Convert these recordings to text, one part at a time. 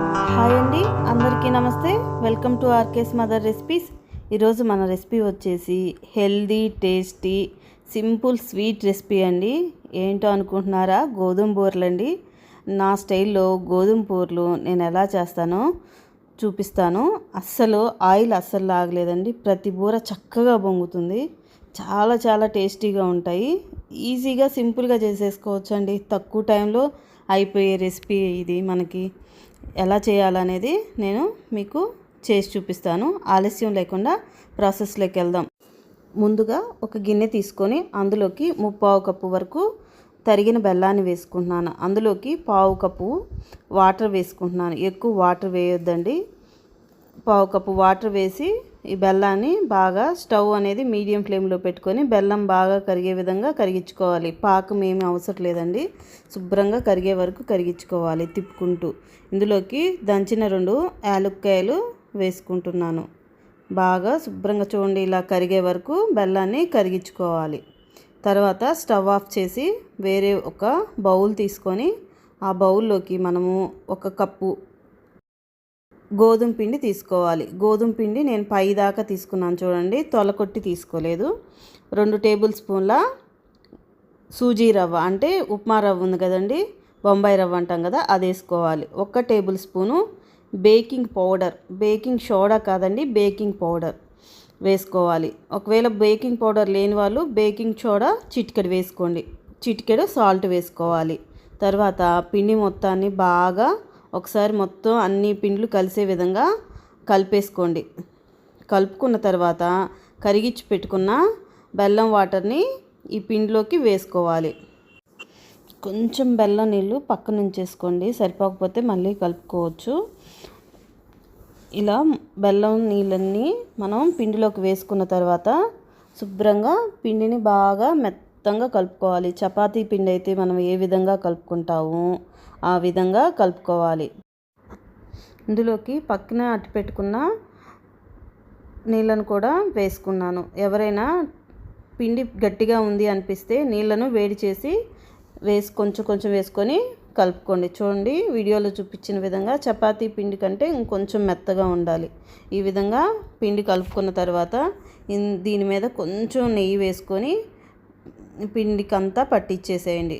Hi అండి అందరికీ నమస్తే. Welcome to RK's mother recipes. ఈరోజు మన రెసిపీ వచ్చేసి healthy tasty simple sweet recipe అండి. ఏంటో అనుకుంటున్నారా? గోధుమ బూరలండి. అండి నా స్టైల్లో గోధుమ బూరలు నేను ఎలా చేస్తానో చూపిస్తాను. అస్సలు ఆయిల్ అస్సలు లాగలేదండి. ప్రతి బూర చక్కగా పొంగుతుంది. చాలా చాలా టేస్టీగా ఉంటాయి. ఈజీగా సింపుల్గా చేసేసుకోవచ్చు అండి తక్కువ టైంలో అయిపోయే రెసిపీ ఇది మనకి ఎలా చేయాలనేది నేను మీకు చేసి చూపిస్తాను. ఆలస్యం లేకుండా ప్రాసెస్లోకి వెళ్దాం. ముందుగా ఒక గిన్నె తీసుకొని అందులోకి ముప్పావు కప్పు వరకు తరిగిన బెల్లాన్ని వేసుకుంటున్నాను. అందులోకి పావు కప్పు వాటర్ వేసుకుంటున్నాను. ఎక్కువ వాటర్ వేయొద్దండి. పావు కప్పు వాటర్ వేసి ఈ బెల్లాన్ని బాగా స్టవ్ అనేది మీడియం ఫ్లేమ్లో పెట్టుకొని బెల్లం బాగా కరిగే విధంగా కరిగించుకోవాలి. పాకం ఏమీ అవసరం లేదండి. శుభ్రంగా కరిగే వరకు కరిగించుకోవాలి తిప్పుకుంటూ. ఇందులోకి దంచిన రెండు యాలుక్కాయలు వేసుకుంటున్నాను. బాగా శుభ్రంగా చూడండి ఇలా కరిగే వరకు బెల్లాన్ని కరిగించుకోవాలి. తర్వాత స్టవ్ ఆఫ్ చేసి వేరే ఒక బౌల్ తీసుకొని ఆ బౌల్లోకి మనము ఒక కప్పు గోధుమ పిండి తీసుకోవాలి. గోధుమ పిండి నేను పై దాకా తీసుకున్నాను చూడండి. తొలకొట్టి తీసుకోలేదు. రెండు టేబుల్ స్పూన్ల సూజీ రవ్వ అంటే ఉప్మా రవ్వ ఉంది కదండి. బొంబాయి రవ్వ అంటాం కదా అది వేసుకోవాలి. ఒక్క table spoon baking powder. Baking soda కాదండి బేకింగ్ పౌడర్ వేసుకోవాలి. ఒకవేళ బేకింగ్ పౌడర్ లేని వాళ్ళు బేకింగ్ సోడా చిటికెడు వేసుకోండి. చిటికెడు సాల్ట్ వేసుకోవాలి. తర్వాత పిండి మొత్తాన్ని బాగా ఒకసారి మొత్తం అన్ని పిండ్లు కలిసే విధంగా కలిపేసుకోండి. కలుపుకున్న తర్వాత కరిగించి పెట్టుకున్న బెల్లం వాటర్ని ఈ పిండిలోకి వేసుకోవాలి. కొంచెం బెల్లం నీళ్ళు పక్కన ఉంచేసుకోండి. సరిపోకపోతే మళ్ళీ కలుపుకోవచ్చు. ఇలా బెల్లం నీళ్ళన్నీ మనం పిండిలోకి వేసుకున్న తర్వాత శుభ్రంగా పిండిని బాగా మెత్త మొత్తంగా కలుపుకోవాలి. చపాతీ పిండి అయితే మనం ఏ విధంగా కలుపుకుంటాము ఆ విధంగా కలుపుకోవాలి. ఇందులోకి పక్కన అట్టి పెట్టుకున్న నీళ్ళను కూడా వేసుకున్నాను. ఎవరైనా పిండి గట్టిగా ఉంది అనిపిస్తే నీళ్ళను వేడి చేసి వేసి కొంచెం కొంచెం వేసుకొని కలుపుకోండి. చూడండి వీడియోలో చూపించిన విధంగా చపాతీ పిండి కంటే ఇంకొంచెం మెత్తగా ఉండాలి. ఈ విధంగా పిండి కలుపుకున్న తర్వాత దీని మీద కొంచెం నెయ్యి వేసుకొని పిండికంతా పట్టించేసేయండి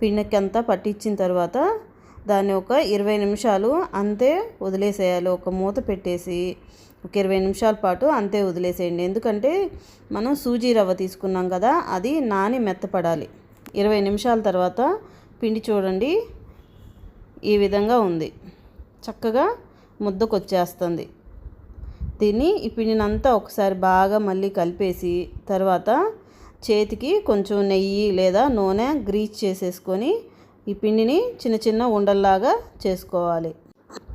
పిండికి అంతా పట్టించిన తర్వాత దాన్ని ఒక ఇరవై నిమిషాలు అంతే వదిలేసేయాలి. ఒక మూత పెట్టేసి ఒక ఇరవై నిమిషాల పాటు అంతే వదిలేసేయండి. ఎందుకంటే మనం సూజీ రవ్వ తీసుకున్నాం కదా అది నాని మెత్తపడాలి. ఇరవై నిమిషాల తర్వాత పిండి చూడండి ఈ విధంగా ఉంది. చక్కగా ముద్దకొచ్చేస్తుంది. దీన్ని ఈ పిండినంతా ఒకసారి బాగా మళ్ళీ కలిపేసి తర్వాత చేతికి కొంచెం నెయ్యి లేదా నూనె గ్రీజ్ చేసేసుకొని ఈ పిండిని చిన్న చిన్న ఉండల్లాగా చేసుకోవాలి.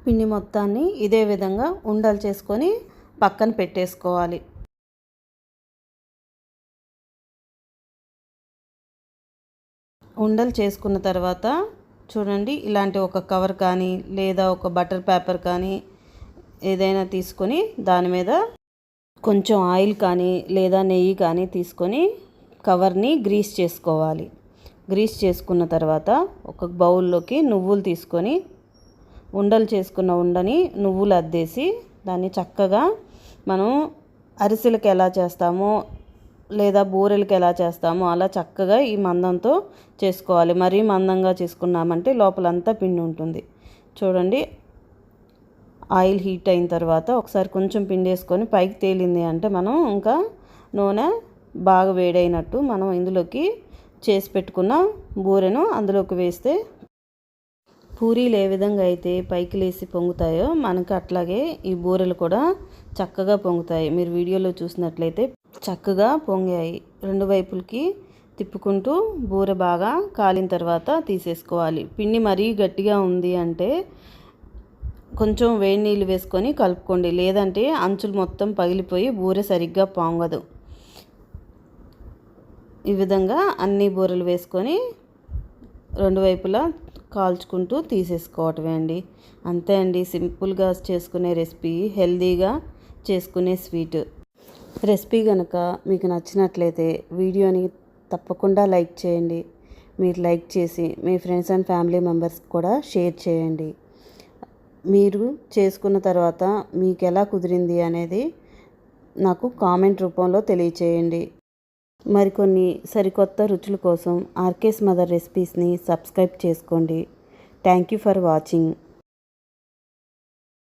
పిండి మొత్తాన్ని ఇదే విధంగా ఉండలు చేసుకొని పక్కన పెట్టేసుకోవాలి. ఉండలు చేసుకున్న తర్వాత చూడండి ఇలాంటి ఒక కవర్ కానీ లేదా ఒక బటర్ పేపర్ కానీ ఏదైనా తీసుకొని దాని మీద కొంచెం ఆయిల్ కానీ లేదా నెయ్యి కానీ తీసుకొని కవర్ని గ్రీస్ చేసుకోవాలి. గ్రీస్ చేసుకున్న తర్వాత ఒక బౌల్లోకి నువ్వులు తీసుకొని ఉండలు చేసుకున్న ఉండని నువ్వులు అద్దేసి దాన్ని చక్కగా మనం అరిసెలకు ఎలా చేస్తామో లేదా బూరెలకి ఎలా చేస్తామో అలా చక్కగా ఈ మందంతో చేసుకోవాలి. మరీ మందంగా చేసుకున్నామంటే లోపలంతా పిండి ఉంటుంది. చూడండి ఆయిల్ హీట్ అయిన తర్వాత ఒకసారి కొంచెం పిండి వేసుకొని పైకి తేలింది అంటే మనం ఇంకా నూనె బాగా వేడైనట్టు మనం ఇందులోకి చేసి పెట్టుకున్న బూరెను అందులోకి వేస్తే పూరీలు ఏ విధంగా అయితే పైకి లేసి పొంగుతాయో మనకు అట్లాగే ఈ బూరెలు కూడా చక్కగా పొంగుతాయి. మీరు వీడియోలో చూసినట్లయితే చక్కగా పొంగాయి. రెండు వైపులకి తిప్పుకుంటూ బూరె బాగా కాలిన తర్వాత తీసేసుకోవాలి. పిండి మరీ గట్టిగా ఉంది అంటే కొంచెం వేడి నీళ్ళు వేసుకొని కలుపుకోండి. లేదంటే అంచులు మొత్తం పగిలిపోయి బూరె సరిగ్గా పొంగదు. ఈ విధంగా అన్ని బూరెలు వేసుకొని రెండు వైపులా కాల్చుకుంటూ తీసేసుకోవటమే అండి. అంతే అండి సింపుల్గా చేసుకునే రెసిపీ హెల్తీగా చేసుకునే స్వీట్. రెసిపీ కనుక మీకు నచ్చినట్లయితే వీడియోని తప్పకుండా లైక్ చేయండి. మీరు లైక్ చేసి మీ ఫ్రెండ్స్ అండ్ ఫ్యామిలీ మెంబర్స్కి కూడా షేర్ చేయండి. మీరు చేసుకున్న తర్వాత మీకు ఎలా కుదిరింది అనేది నాకు కామెంట్ రూపంలో తెలియచేయండి. మరికొన్ని సరికొత్త రుచుల కోసం ఆర్కేస్ మదర్ రెసిపీస్ని సబ్స్క్రైబ్ చేసుకోండి. Thank you for watching.